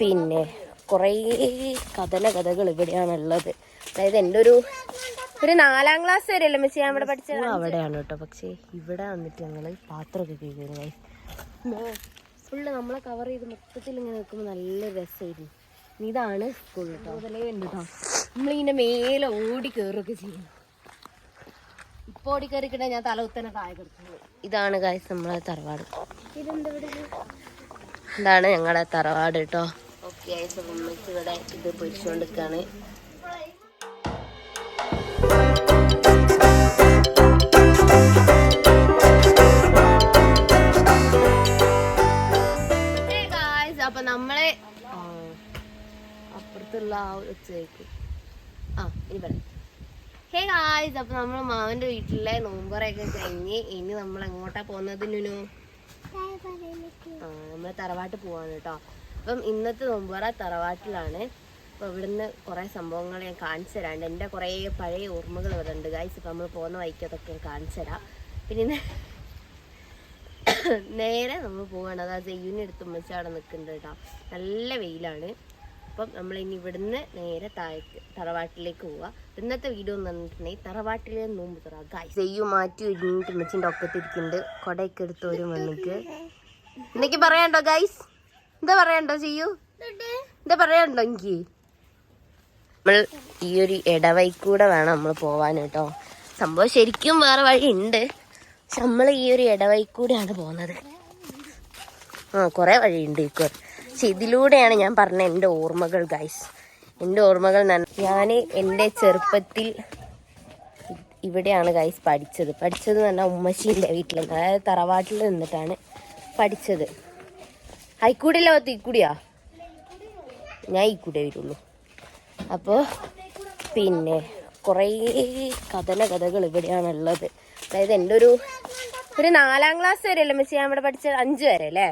പിന്നെ കുറേ കഥന കഥകൾ ഇവിടെയാണ് ഉള്ളത് അതായത് എന്റെ ഒരു ഒരു നാലാം ക്ലാസ് വരെ അല്ലേ മിസ് ഞാൻ ഇവിടെ പഠിച്ചത് അവിടെയാണ് കേട്ടോ. പക്ഷേ ഇവിടെ വന്നിട്ട് ഞങ്ങൾ പാത്രമൊക്കെ കഴിക്കുന്നത് ഫുള്ള് നമ്മളെ കവർ ചെയ്ത് മൊത്തത്തിൽ ഇങ്ങനെ നിൽക്കുമ്പോൾ നല്ല രസമായിരുന്നു. ഇതാണ് സ്കൂൾ കേട്ടോ ഉണ്ട് കേട്ടോ നമ്മളിങ്ങനെ മേലെ ഓടി കയറുകയൊക്കെ ചെയ്യും. ഇപ്പൊ ഓടി കയറിക്കിട്ടേ ഞാൻ തല കായ കൊടുക്കുന്നത് കിടക്കുന്നത് ഇതാണ് കായ് നമ്മളെ തറവാട്. ഇതാണ് ഞങ്ങളുടെ തറവാട് കേട്ടോ ഓക്കെ ഉമ്മയ്ക്ക് ഇവിടെ ഇത് പൊരിച്ചുകൊണ്ടിരിക്കുകയാണ് അപ്പൊ നമ്മളെ അപ്പുറത്തുള്ള ആ ഒരു ഒച്ചയ്ക്ക് ആ ഇനി പറയാം ഹേ ഗായ്സ് അപ്പൊ നമ്മൾ മാവന്റെ വീട്ടിലെ നോമ്പറയൊക്കെ കഴിഞ്ഞ് ഇനി നമ്മൾ എങ്ങോട്ടാ പോകുന്നത് നുനു ആ നമ്മൾ തറവാട്ട് പോവാണ് കേട്ടോ അപ്പം ഇന്നത്തെ നോമ്പുറ തറവാട്ടിലാണ്. അപ്പോൾ ഇവിടുന്ന് കുറേ സംഭവങ്ങൾ ഞാൻ കാണിച്ചു തരാണ്ട്. എന്റെ കുറേ പഴയ ഓർമ്മകൾ ഇവിടെ ഉണ്ട്. ഗായ്സ് ഇപ്പൊ നമ്മൾ പോകുന്ന വഴിക്കതൊക്കെ ഞാൻ കാണിച്ചു തരാം. പിന്നെ നേരെ നമ്മൾ പോവാണ്. അതായത് യൂണിയൻ എടുത്ത് ഉമ്മച്ച അവിടെ നിൽക്കുന്നുണ്ട് കേട്ടോ. നല്ല വെയിലാണ്. അപ്പം നമ്മൾ ഇനി ഇവിടുന്ന് നേരെ താഴേക്ക് തറവാട്ടിലേക്ക് പോവുക ഇന്നത്തെ വീഡിയോ എന്ന് പറഞ്ഞിട്ടുണ്ടെങ്കിൽ തറവാട്ടിലെ നോമ്പ് തുറ. ഗായ് ജെയ്യു മാറ്റി ഒരുങ്ങിട്ട് ഉമ്മച്ചിന്റെ ഒക്കത്തിരിക്കുന്നുണ്ട്. കൊടയൊക്കെ എടുത്ത് വരും വന്നിട്ട്. എന്തൊക്കെ പറയാണ്ടോ ഗൈസ് എന്താ പറയണ്ടോ ചെയ്യൂ? എന്താ പറയണ്ടോ എനിക്ക്? നമ്മൾ ഈ ഒരു ഇടവഴിക്കൂടെ വേണം നമ്മൾ പോവാൻ കേട്ടോ. സംഭവം ശരിക്കും വേറെ വഴി ഉണ്ട് പക്ഷെ നമ്മൾ ഈ ഒരു ഇടവഴിക്കൂടെയാണ് പോകുന്നത്. ആ കുറേ വഴിയുണ്ട് ഈ കൂടെ പക്ഷെ ഇതിലൂടെയാണ് ഞാൻ പറഞ്ഞ എന്റെ ഓർമ്മകൾ ഗൈസ് എന്റെ ഓർമ്മകൾ ഞാൻ എന്റെ ചെറുപ്പത്തിൽ ഇവിടെയാണ് ഗൈസ് പഠിച്ചത്. പഠിച്ചത് എന്ന് പറഞ്ഞാൽ ഉമ്മശീന്റെ വീട്ടിൽ അതായത് തറവാട്ടിൽ നിന്നിട്ടാണ് പഠിച്ചത്. ഹൈക്കൂടിയല്ല പത്ത് ഇക്കൂടിയാ? ഞാൻ ഇക്കൂടെ കൂടെ വരുള്ളൂ. അപ്പോൾ പിന്നെ കുറേ കഥന കഥകൾ ഇവിടെയാണുള്ളത്. അതായത് എന്റെ ഒരു ഒരു നാലാം ക്ലാസ് വരെ അല്ലേ മിസ് ഞാൻ ഇവിടെ പഠിച്ചത് അഞ്ച് വരെ അല്ലേ?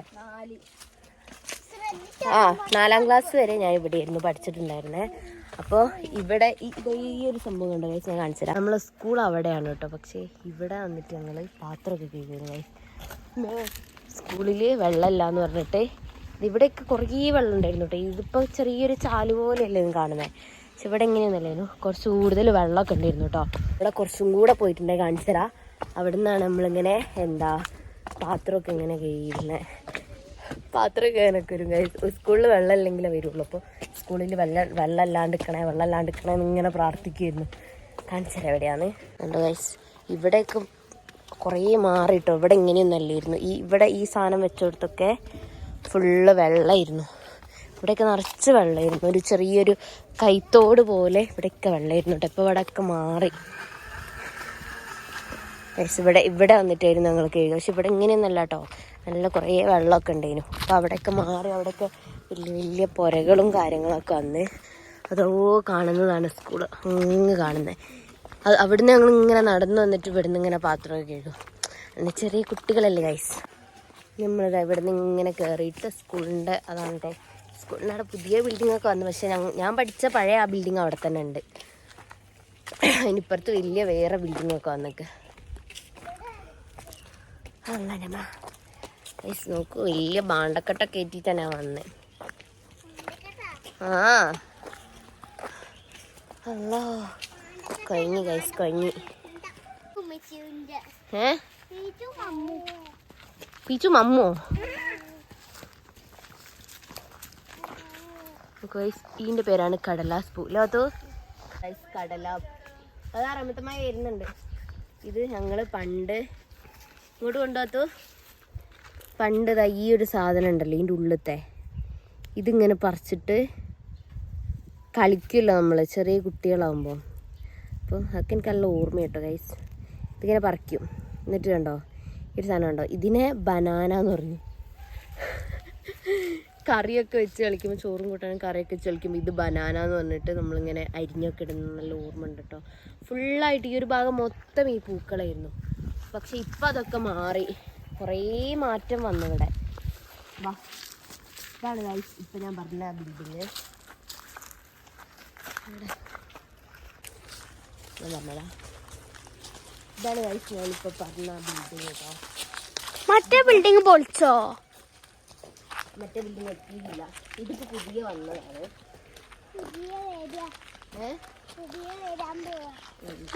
ആ നാലാം ക്ലാസ് വരെ ഞാൻ ഇവിടെ ഇരുന്ന് പഠിച്ചിട്ടുണ്ടായിരുന്നേ. അപ്പോൾ ഇവിടെ ഈ ഒരു സംഭവം കണ്ടോ guys? ഞാൻ കാണിച്ചു തരാം. നമ്മളെ സ്കൂൾ അവിടെയാണ് കേട്ടോ. പക്ഷേ ഇവിടെ വന്നിട്ട് ഞങ്ങൾ പാത്രമൊക്കെ കഴിക്കുന്നത് സ്കൂളിൽ വെള്ളമില്ല എന്ന് പറഞ്ഞിട്ട് ഇവിടെയൊക്കെ കുറേ വെള്ളം ഉണ്ടായിരുന്നു കേട്ടോ. ഇതിപ്പോൾ ചെറിയൊരു ചാൽ പോലെയല്ലേ കാണുന്നത് പക്ഷെ ഇവിടെ എങ്ങനെയൊന്നുമല്ലായിരുന്നു കുറച്ച് കൂടുതൽ വെള്ളമൊക്കെ ഉണ്ടായിരുന്നു കേട്ടോ. ഇവിടെ കുറച്ചും കൂടെ പോയിട്ടുണ്ടെങ്കിൽ കാണിച്ചു തരാം. അവിടെ നിന്നാണ് നമ്മളിങ്ങനെ എന്താ പാത്രമൊക്കെ ഇങ്ങനെ കഴിയുന്നത് പാത്രം കയറൊക്കെ വരും. സ്കൂളിൽ വെള്ളം ഇല്ലെങ്കിലേ വരുള്ളൂ. അപ്പോൾ സ്കൂളിൽ വെള്ളം വെള്ളം ഇല്ലാണ്ടിക്കണേ വെള്ളം ഇല്ലാണ്ടിക്കണേ എന്നിങ്ങനെ പ്രാർത്ഥിക്കുമായിരുന്നു കാണിച്ചു തരാം എവിടെയാണ് കണ്ടോ ഗൈസ് ഇവിടെയൊക്കെ കുറേ മാറിയിട്ടോ ഇവിടെ ഇങ്ങനെയൊന്നല്ലായിരുന്നു ഈ ഇവിടെ ഈ സാധനം വെച്ചെടുത്തൊക്കെ ഫുള്ള് വെള്ളമായിരുന്നു. ഇവിടെയൊക്കെ നിറച്ച് വെള്ളമായിരുന്നു. ഒരു ചെറിയൊരു കൈത്തോട് പോലെ ഇവിടെയൊക്കെ വെള്ളമായിരുന്നു കേട്ടോ. ഇപ്പോൾ ഇവിടെയൊക്കെ മാറി. പക്ഷെ ഇവിടെ ഇവിടെ വന്നിട്ടായിരുന്നു ഞങ്ങൾ കഴുകുക പക്ഷെ ഇവിടെ ഇങ്ങനെയൊന്നല്ല കേട്ടോ. നല്ല കുറേ വെള്ളമൊക്കെ ഉണ്ടായിരുന്നു. അപ്പോൾ അവിടെയൊക്കെ മാറി അവിടെയൊക്കെ വലിയ വലിയ പുരകളും കാര്യങ്ങളൊക്കെ വന്ന് അതോ കാണുന്നതാണ് സ്കൂൾ അങ്ങ് കാണുന്നത് അവിടുന്ന് ഞങ്ങൾ ഇങ്ങനെ നടന്നു വന്നിട്ട് ഇവിടുന്ന് ഇങ്ങനെ പാത്രമൊക്കെ കഴുകും. എന്നാൽ ചെറിയ കുട്ടികളല്ലേ ഗൈസ് നമ്മൾ ഇവിടുന്ന് ഇങ്ങനെ കയറിയിട്ട് സ്കൂളിന്റെ അതാണ് കേട്ടോ സ്കൂളിന്റെ അവിടെ പുതിയ ബിൽഡിംഗ് ഒക്കെ വന്നു. പക്ഷേ ഞാൻ പഠിച്ച പഴയ ആ ബിൽഡിങ് അവിടെ തന്നെ ഉണ്ട്. അതിനിപ്പുറത്ത് വലിയ വേറെ ബിൽഡിംഗ് ഒക്കെ വന്നേക്ക്. അങ്ങനെമാ ഗൈസ് നോക്കൂ വലിയ ബാണ്ടക്കെട്ടൊക്കെ ഏറ്റിട്ടാണ് ഞാൻ വന്നത് ആ. അല്ലോ കഴിഞ്ഞു ഗൈസ് കഴിഞ്ഞു. ഏ? പീച്ചു മമ്മോ? ഗൈസ് പേരാണ് കടലാസ് പൂ. ലോത്തോ ഗൈസ് കടല അത് അറമത്തമായി വരുന്നുണ്ട്. ഇത് ഞങ്ങൾ പണ്ട് ഇങ്ങോട്ട് കൊണ്ടുപോകത്തു പണ്ട് ഈ ഒരു സാധനം ഉണ്ടല്ലോ ഇതിന്റെ ഉള്ളിലത്തെ. ഇതിങ്ങനെ പറിച്ചിട്ട് കളിക്കുമല്ലോ നമ്മൾ ചെറിയ കുട്ടികളാകുമ്പോൾ അപ്പോൾ അതൊക്കെ എനിക്ക് നല്ല ഓർമ്മ കേട്ടോ ഗൈസ് ഇതിങ്ങനെ പറിക്കും. എന്നിട്ട് കണ്ടോ? ഈ സാധനം ഉണ്ടോ ഇതിനെ ബനാന എന്ന് പറഞ്ഞു. കറിയൊക്കെ വെച്ച് കളിക്കുമ്പോൾ ചോറും കൂട്ടാനും കറിയൊക്കെ വെച്ച് കളിക്കുമ്പോൾ ഇത് ബനാന എന്ന് പറഞ്ഞിട്ട് നമ്മളിങ്ങനെ അരിഞ്ഞൊക്കെ ഇടുന്ന നല്ല ഓർമ്മ ഉണ്ട് കേട്ടോ. ഫുള്ളായിട്ട് ഈ ഒരു ഭാഗം മൊത്തം ഈ പൂക്കളായിരുന്നു. പക്ഷെ ഇപ്പം അതൊക്കെ മാറി. കുറേ മാറ്റം വന്നു ഇവിടെ വാ. ഇതാണ് ഇപ്പം ഞാൻ പറഞ്ഞ ബിൽഡിങ് ഞാൻ പറഞ്ഞതാ ഇതാണ് ഗൈസ് ഞാനിപ്പോൾ പറഞ്ഞ ബിൽഡിങ് കേട്ടോ. മറ്റേ ബിൽഡിംഗ് പൊളിച്ചോ? മറ്റേ ബിൽഡിംഗ് എത്തിയില്ല ഇതിപ്പോ പുതിയ വന്നതാണ്.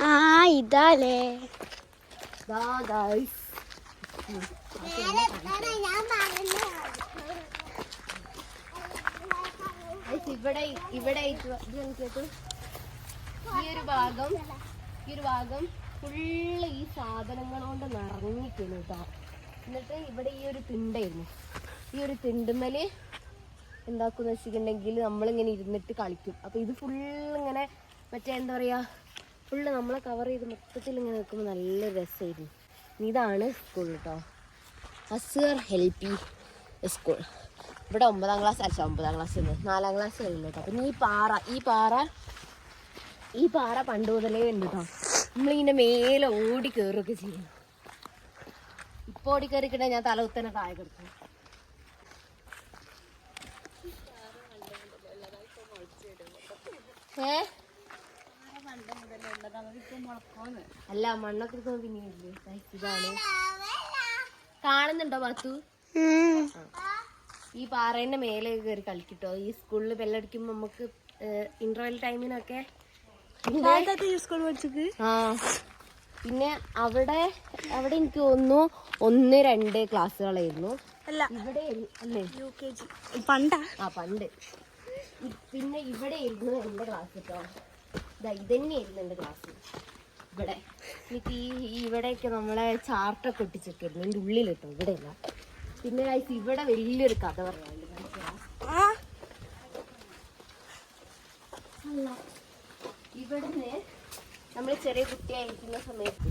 ആ ഇതാലേ. ഇവിടെ ഇവിടെ ഇത് കേട്ടു? ഈ ഒരു ഭാഗം ഈ ഒരു ഭാഗം ഫുള്ള് ഈ സാധനങ്ങൾ കൊണ്ട് നിറഞ്ഞിരിക്കുന്നു കേട്ടോ എന്നിട്ട് ഇവിടെ ഈ ഒരു തിണ്ടായിരുന്നു. ഈ ഒരു തിണ്ടുമ്മൽ എന്താക്കുന്ന വെച്ചിട്ടുണ്ടെങ്കിൽ നമ്മളിങ്ങനെ ഇരുന്നിട്ട് കളിക്കും. അപ്പൊ ഇത് ഫുള്ള് ഇങ്ങനെ മറ്റേ എന്താ പറയാ ഫുള്ള് നമ്മളെ കവർ ചെയ്ത് മൊത്തത്തിൽ ഇങ്ങനെ നിൽക്കുമ്പോൾ നല്ല രസമായിരുന്നു ഇതാണ് സ്കൂൾ കേട്ടോ അസർ ഹെൽപ്പി സ്കൂൾ ഇവിടെ ഒമ്പതാം ക്ലാസ് അല്ല ഒമ്പതാം ക്ലാസ് നാലാം ക്ലാസ് കഴിഞ്ഞു കേട്ടോ പിന്നെ ഈ പാറ ഈ പാറ ഈ പാറ പണ്ട് മുതലേ ഉണ്ട് കേട്ടോ നമ്മളിങ്ങനെ മേലെ ഓടി കയറുകയൊക്കെ ചെയ്യും. ഇപ്പൊ ഓടി കയറിക്കിട്ടേ ഞാൻ തല കുത്തനെ താഴെ കിടക്കും. ഏ? അല്ല മണ്ണൊക്കെ ഇതാണ്. കാണുന്നുണ്ടോ ബാത്തു ഈ പാറേന്റെ മേലെ കയറി കളിക്കട്ടോ. ഈ സ്കൂളിൽ ബെല്ലടിക്കുമ്പോ നമുക്ക് ഇന്റർവെൽ ടൈമിനൊക്കെ ആ. പിന്നെ അവിടെ അവിടെ എനിക്ക് തോന്നുന്നു ഒന്ന് രണ്ട് ക്ലാസ്സുകളായിരുന്നു. അല്ല ഇവിടെ അല്ലേ? പണ്ടാ? ആ പണ്ട്. പിന്നെ ഇവിടെ ഇരുന്നു എന്റെ ക്ലാസ് കേട്ടോ. ഇതാ ഇതന്നെയായിരുന്നു എന്റെ ക്ലാസ്. ഇവിടെ. എനിക്ക് ഈ ഇവിടെയൊക്കെ നമ്മളെ ചാർട്ടൊക്കെ എന്റെ ഉള്ളിൽ കേട്ടോ ഇവിടെയല്ല. പിന്നെ ഇവിടെ വലിയൊരു കഥ പറയാനുണ്ട് കാണിച്ചുതരാം. ആ ഇവിടുന്ന് നമ്മൾ ചെറിയ കുട്ടിയായിരിക്കുന്ന സമയത്ത്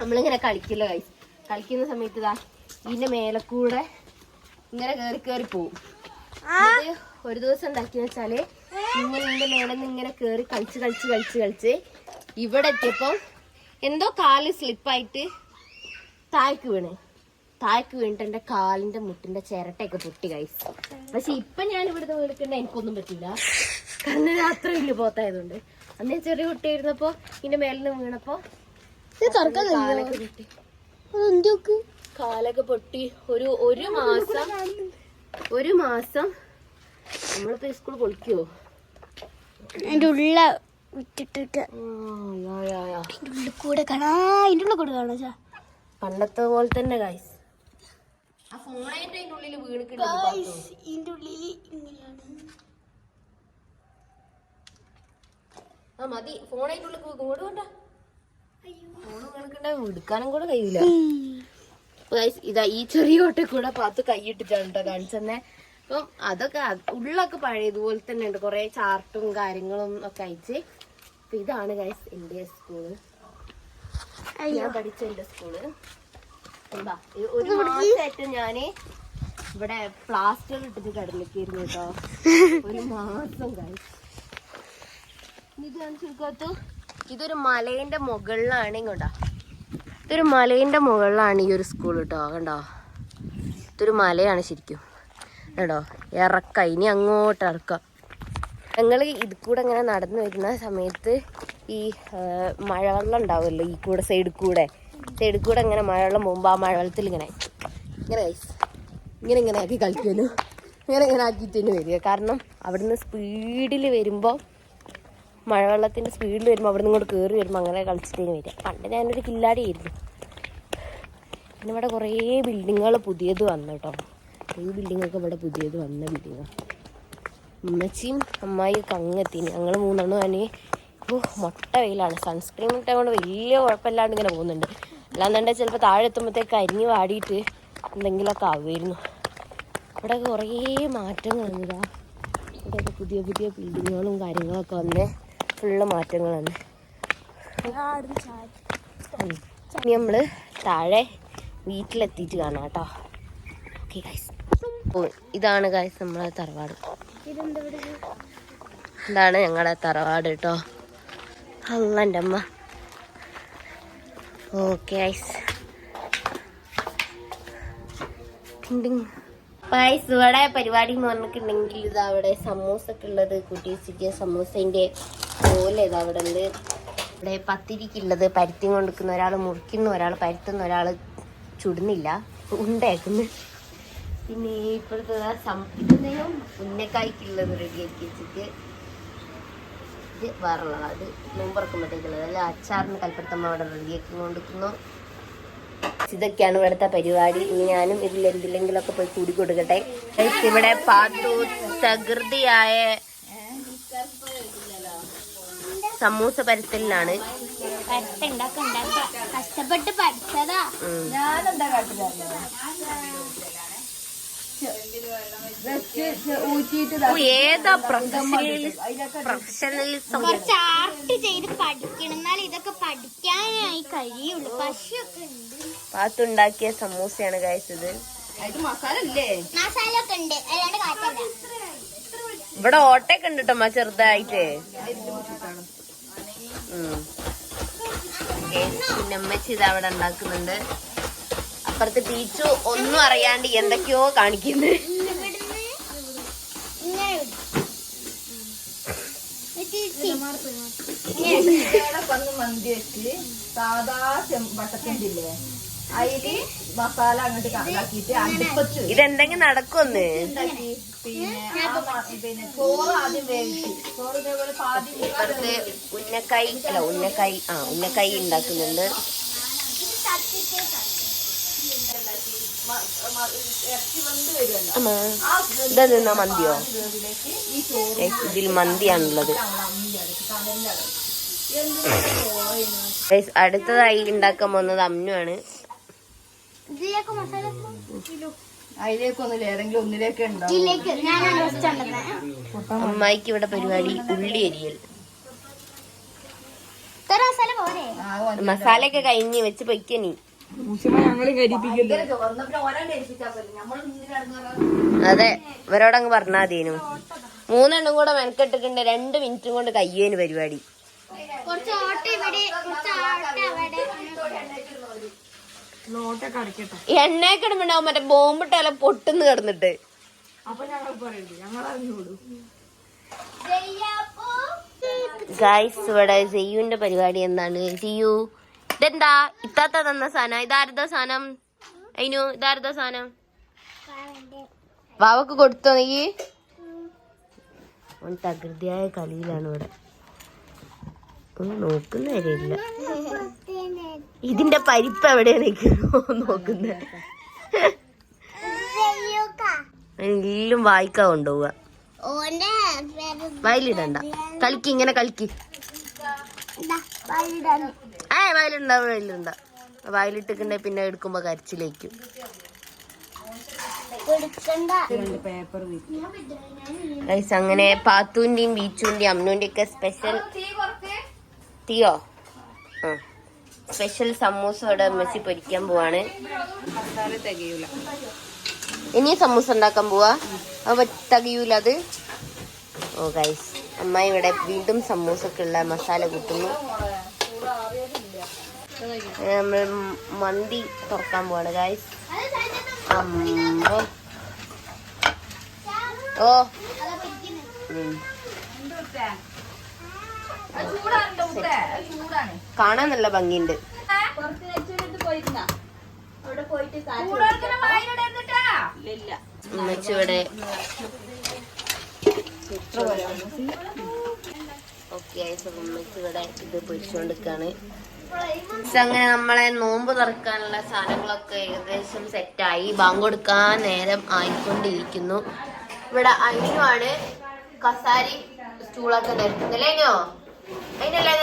നമ്മളിങ്ങനെ കളിക്കില്ല കൈസ് കളിക്കുന്ന സമയത്ത് ഇതാ ഇതിന്റെ മേലെ കൂടെ ഇങ്ങനെ കയറി കയറി പോവും. ഒരു ദിവസം ഉണ്ടാക്കിയെന്ന് വെച്ചാൽ ഇങ്ങനെ ഇതിന്റെ മേലെ നിന്ന് ഇങ്ങനെ കയറി കളിച്ച് കളിച്ച് കളിച്ച് കളിച്ച് ഇവിടെ എത്തിയപ്പോ എന്തോ കാൽ സ്ലിപ്പായിട്ട് താഴേക്ക് വീണ്. താഴേക്ക് വീണിട്ട് എന്റെ കാലിന്റെ മുട്ടിന്റെ ചിരട്ടയൊക്കെ പൊട്ടി കൈസ് പക്ഷെ ഇപ്പൊ ഞാൻ ഇവിടുന്ന് വീണിക്കണ്ട എനിക്കൊന്നും പറ്റില്ല. കാരണം അത്ര വലിയ പോത്തായതുകൊണ്ട്. അന്ന് ചെറിയ കുട്ടിയായിരുന്നപ്പോ ഇതിന്റെ മേലിൽ നിന്ന് വീണപ്പോ കാലൊക്കെ പൊട്ടി. കാലൊക്കെ പൊട്ടി. ഒരു ഒരു മാസം ഒരു മാസം നമ്മളിപ്പോ സ്കൂൾ പൊളിക്കോ? അതിന്റെ ഉള്ള. ഉള്ളിൽ കൂടെ കാണാ അതിന്റെ ഉള്ളിൽ കൂടെ കാണാ പണ്ടത്തെ പോലെ തന്നെ ഗൈസ് ആ ഫോണായിട്ട് അതിന്റെ ഉള്ളിൽ ഇതിന്റെ ഉള്ളിൽ ഇങ്ങനെയാണ്. ആ മതി. ഫോണായിട്ട് ഉള്ളിൽ ഇങ്ങോട്ട് വേണ്ട ഫോൺ വീണിട്ടുണ്ടെ എടുക്കാനും കൂടെ കഴിയില്ല ഇതാ ഈ ചെറിയ ഓട്ടെ കൂടെ പാത്ത് കൈയിട്ടിട്ടാണ് കേട്ടോ കാണിച്ചെന്നെ. അപ്പം അതൊക്കെ അത് ഉള്ളൊക്കെ പഴയതുപോലെ തന്നെ ഉണ്ട്. കുറെ ചാർട്ടും കാര്യങ്ങളും ഒക്കെ അയച്ച്. അപ്പൊ ഇതാണ് ഗൈസ് എന്റെ സ്കൂൾ ഞാൻ പഠിച്ച എന്റെ സ്കൂൾ എന്താ ഒരു മാസമായിട്ട് ഞാൻ ഇവിടെ പ്ലാസ്റ്റർ ഇട്ടിട്ട് കിടന്നിക്കായിരുന്നു കേട്ടോ. ഒരു മാസം ഗൈസ് ഇതൊരു മലേന്റെ മുകളിലാണ് ഇങ്ങോട്ടാ. ഇതൊരു മലേന്റെ മുകളിലാണ് ഈ ഒരു സ്കൂൾ കേട്ടോ കണ്ടോ? ഇതൊരു മലയാണ് ശരിക്കും. കേട്ടോ ഇറക്ക. ഇനി അങ്ങോട്ട് ഇറക്ക. ഞങ്ങൾ ഇത് കൂടെ ഇങ്ങനെ നടന്നു വരുന്ന സമയത്ത് ഈ മഴവെള്ളം ഉണ്ടാവുമല്ലോ ഈ കൂടെ സൈഡ് കൂടെ. സൈഡിൽ കൂടെ ഇങ്ങനെ മഴവെള്ളം പോകുമ്പോൾ ആ മഴവെള്ളത്തിൽ ഇങ്ങനെ ഇങ്ങനെ ഇങ്ങനെ ഇങ്ങനെ ആക്കി കളിക്കുമല്ലോ. ഇങ്ങനെ ഇങ്ങനെ ആക്കിയിട്ട് തന്നെ വരിക. കാരണം അവിടുന്ന് സ്പീഡിൽ വരുമ്പോൾ മഴവെള്ളത്തിന്റെ സ്പീഡിൽ വരുമ്പോൾ അവിടെ നിന്ന് ഇങ്ങോട്ട് കയറി വരുമ്പോൾ അങ്ങനെ കളിച്ചിട്ടേന് വരിക. പണ്ട് ഞാനൊരു കില്ലാടിയായിരുന്നു. പിന്നെ ഇവിടെ കുറേ ബിൽഡിങ്ങുകൾ പുതിയത് വന്നു കേട്ടോ ഈ ബിൽഡിങ്ങൊക്കെ ഇവിടെ പുതിയത് വന്ന ബിൽഡിങ്ങാണ് ഉമ്മച്ചിയും അമ്മായിയൊക്കെ അങ്ങെത്തി ഞങ്ങൾ മൂന്നെണ്ണം തന്നെ മൊട്ട വെയിലാണ്. സൺസ്ക്രീൻ മുട്ട കൊണ്ട് വലിയ കുഴപ്പമില്ലാണ്ട് ഇങ്ങനെ പോകുന്നുണ്ട്. അല്ലാന്നുണ്ടെങ്കിൽ ചിലപ്പോൾ താഴെ എത്തുമ്പോഴത്തേക്ക് അരിഞ്ഞ് വാടിയിട്ട് എന്തെങ്കിലുമൊക്കെ ആവുമായിരുന്നു. ഇവിടെ കുറേ മാറ്റങ്ങൾ വന്നതാണ് ഇവിടെ പുതിയ പുതിയ ബിൽഡിങ്ങുകളും കാര്യങ്ങളൊക്കെ വന്ന് ഫുള്ള് മാറ്റങ്ങളാണ്. ഇനി നമ്മൾ താഴെ വീട്ടിലെത്തിയിട്ട് കാണാം കേട്ടോ. ഓക്കെ ഗൈസ് ഇതാണ് ഗൈസ് നമ്മളെ തറവാട്. ഇതാണ് ഞങ്ങളുടെ തറവാട് കേട്ടോ. അല്ല എന്റെ അമ്മ ഓക്കെ ഗൈസ് ഗൈസ് ഇവിടെ പരിപാടി എന്ന് പറഞ്ഞിട്ടുണ്ടെങ്കിൽ ഇത് അവിടെ സമൂസ ഒക്കെ ഉള്ളത്. കുട്ടി വെച്ചിട്ട് സമൂസേന്റെ പോലെ അവിടെ ഉണ്ട് ഇവിടെ പത്തിരിക്കുള്ളത് പരുത്തി കൊണ്ടിരിക്കുന്ന ഒരാൾ മുറിക്കുന്ന ഒരാൾ പരുത്തുന്ന ഒരാൾ ചുടുന്നില്ല. ഉണ്ടാക്കുന്നു. പിന്നെ ഇപ്പോഴത്തെ ഇതെന്തെങ്കിലും ഉന്നക്കായ്ക്കുള്ളത് റെഡിയാക്കി വെച്ചിട്ട് ഇത് വേറുള്ളതാണ് അത് നോമ്പറക്കുമ്പോഴത്തേക്കുള്ളത്. അല്ല അച്ചാറിന് കൽപ്പത്തമ്മ അവിടെ റെഡിയാക്കി കൊണ്ടിരിക്കുന്നു ഇതൊക്കെയാണ് ഇവിടുത്തെ പരിപാടി. ഇനി ഞാനും ഇതിൽ എന്തില്ലെങ്കിലൊക്കെ പോയി കൂടി കൊടുക്കട്ടെ. ഇവിടെ പാത്തു തകൃതിയായ സമൂസ പരത്തലിലാണ് കഷ്ടപ്പെട്ട് പഠിച്ചതാ. ഞാനെന്താ ഏതാ പ്രൊഫഷണലിസം കുറച്ച് ആർട്ട് ചെയ്ത് പഠിക്കണം. എന്നാൽ ഇതൊക്കെ പഠിക്കാനായി കഴിയുള്ളൂ. പശുവൊക്കെ ഉണ്ട്. പാത്തുണ്ടാക്കിയ സമൂസയാണ് കഴിച്ചത് മസാല ഒക്കെ ഉണ്ട്. അല്ലാണ്ട് കാറ്റല്ല ഇവിടെ ഓട്ടൊക്കെ ഉണ്ട് കേട്ടോ ചെറുതായിട്ട്. പിന്നെ അമ്മച്ചി ഇത് അവിടെ ഉണ്ടാക്കുന്നുണ്ട് അപ്പുറത്ത് ടീച്ചു ഒന്നും അറിയാണ്ട് എന്തൊക്കെയോ കാണിക്കുന്നു മന്തി വെച്ച് സാധാ വട്ടത്തിന്റെ വട്ടത്തിണ്ടില്ലേ അതിൽ മസാല അങ്ങോട്ട് ഇതാക്കിയിട്ട് അടുപ്പത്ത് വെച്ച് ഇതെന്തെങ്കിലും നടക്കുമെന്ന് പിന്നെ പിന്നെ ചോറ് ആദ്യം വേവിച്ച്. ചോറ് ഇതേപോലെ പാതി ഇപ്പുറത്ത് ഉന്നക്കായി അല്ല ഉന്നക്കായി ആ ഉന്നക്കായി ഉണ്ടാക്കുന്നുണ്ട് ഇറച്ചി വന്ന് വരുമല്ലോ അമ്മ ആ ഇതാ നിന്നാ മന്തിയോ? ഇതിൽ മന്തിയാണുള്ളത്. അടുത്തതായി ഉണ്ടാക്കാൻ പോകുന്നത് അമ്നുവാണ്. ഇതിലേക്ക് മസാല അതിലേക്കൊന്നുമില്ല ഏതെങ്കിലും ഒന്നിലേക്ക് ഉണ്ടാവും ഇതിലേക്ക് ഞാനാണ് ഫസ്റ്റ് ഉണ്ടെന്നത് അമ്മായിക്ക് ഇവിടെ പരിപാടി ഉള്ളി അരിയൽ. ഇത്ര മസാല ഒക്കെ കഴിഞ്ഞ് വെച്ച് പൊയ്ക്കനി അതെ ഇവരോടങ്ങ് പറഞ്ഞാ മതിയേനു. മൂന്നെണ്ണം കൂടെ മെനക്കെട്ടിട്ടുണ്ട്. രണ്ട് മിനിറ്റും കൊണ്ട് കയ്യേന് പരിപാടി. കുറച്ച് ഓട്ട ഇവിടെ കുറച്ച് ഓട്ട അവിടെ. എണ്ണയൊക്കെ ഇടുമ്പോണ്ടാവും മറ്റേ ബോംബിട്ടല്ല പൊട്ടുന്ന് കിടന്നിട്ട്. ഗൈസ് ഇവിടെ സെയ്യുവിന്റെ പരിപാടി എന്താണ് സെയ്യു ഇതെന്താ? ഇത്താത്ത തന്ന സാധനം. ഇതാരതാ സാധനം? അതിനു ഇതാരതാ സാധനം? വാവക്ക് കൊടുത്തോ നീ? അവൻ തകൃതിയായ കളിയിലാണ് ഇവിടെ. ഒന്നും നോക്കുന്ന കാര്യമില്ല ഇതിന്റെ പരിപ്പ് എവിടെ നിൽക്കുന്നു നോക്കുന്നത് എല്ലാം വായിക്കാ കൊണ്ടുപോവാ വയലിടണ്ട. കളിക്ക് ഇങ്ങനെ കളിക്ക്. ഏ വയലുണ്ട വയലുണ്ട വയലിട്ടിട്ടുണ്ടെ പിന്നെ എടുക്കുമ്പോ കരച്ചിലേക്കും. അങ്ങനെ പാത്തുവിന്റെയും ബീച്ചുവിന്റെയും അമ്മുവിന്റെ ഒക്കെ സ്പെഷ്യൽ തീയോ? സ്പെഷ്യൽ സമൂസ ഇവിടെ പൊരിക്കാൻ പോവാണ്. ഇനി സമൂസ ഉണ്ടാക്കാൻ പോവാ. അപ്പൊ തികയൂല അത്. ഓ ഗൈസ് അമ്മ ഇവിടെ വീണ്ടും സമൂസക്കുള്ള മസാല കൂട്ടുന്നു. നമ്മൾ മന്തി തുറക്കാൻ പോവാണ് ഗൈസ് ഓ. കാണാൻ നല്ല ഭംഗിയുണ്ട്. കുറച്ച് വെച്ചിട്ട് പോയിരുന്ന അവിടെ പോയിട്ട് ഇല്ല ഉമ്മച്ചി ഇവിടെ ഓക്കെ ഇത് പൊരിച്ചുകൊണ്ടിരിക്കാണ് അങ്ങനെ നമ്മളെ നോമ്പ് തുറക്കാനുള്ള സാധനങ്ങളൊക്കെ ഏകദേശം സെറ്റായി ബാങ്ക് കൊടുക്കാൻ നേരം ആയിക്കൊണ്ടിരിക്കുന്നു. ഇവിടെ അയിനുമാണ് കസാരി സ്റ്റൂളൊക്കെ നിർത്തുന്നില്ലേ അല്ലേനോ അതിനല്ലേ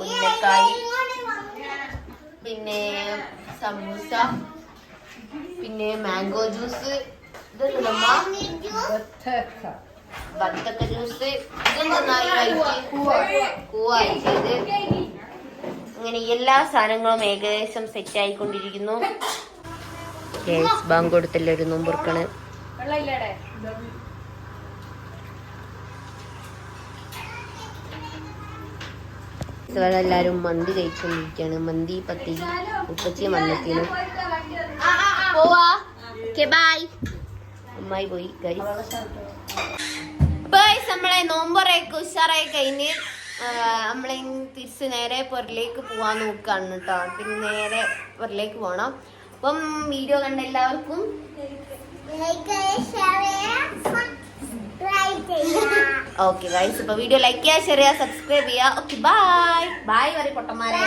ഉന്നക്കായി. പിന്നെ സമൂസ പിന്നെ മാംഗോ ജ്യൂസ് ഇതൊക്കെ ബത്തക്ക. ജ്യൂസ് ഇതെന്തായി കൂവായി ചെയ്ത്. അങ്ങനെ എല്ലാ സാധനങ്ങളും ഏകദേശം സെറ്റ് ആയിക്കൊണ്ടിരിക്കുന്നു. യെസ് ബാങ്ക് കൊടുത്തല്ലേ ഒരു നോമ്പുറക്കണ് എല്ലാരും മന്തി കഴിച്ചുകൊണ്ടിരിക്കുകയാണ് മന്തി പത്തി ഉപ്പച്ചി മന്നത്തിന് പോവാ. ഓക്കെ ബൈ അമ്മായി പോയി. ഗൈസ് ബൈ നമ്മളെ നോമ്പറയൊക്കെ ഉഷാറായി കഴിഞ്ഞ്. നമ്മളെ തിരിച്ച് നേരെ പുറലേക്ക് പോവാൻ നോക്കുകയാണ് കേട്ടോ. പിന്നെ നേരെ പുറലേക്ക് പോകണം അപ്പം വീഡിയോ കണ്ട എല്ലാവർക്കും ഓക്കെ ഗൈസ് ഇപ്പൊ വീഡിയോ ലൈക്ക് ചെയ്യുക ഷെയർ ചെയ്യുക സബ്സ്ക്രൈബ് ചെയ്യുക. ഓക്കെ ബൈ ബൈ വരെ പൊട്ടന്മാരെ.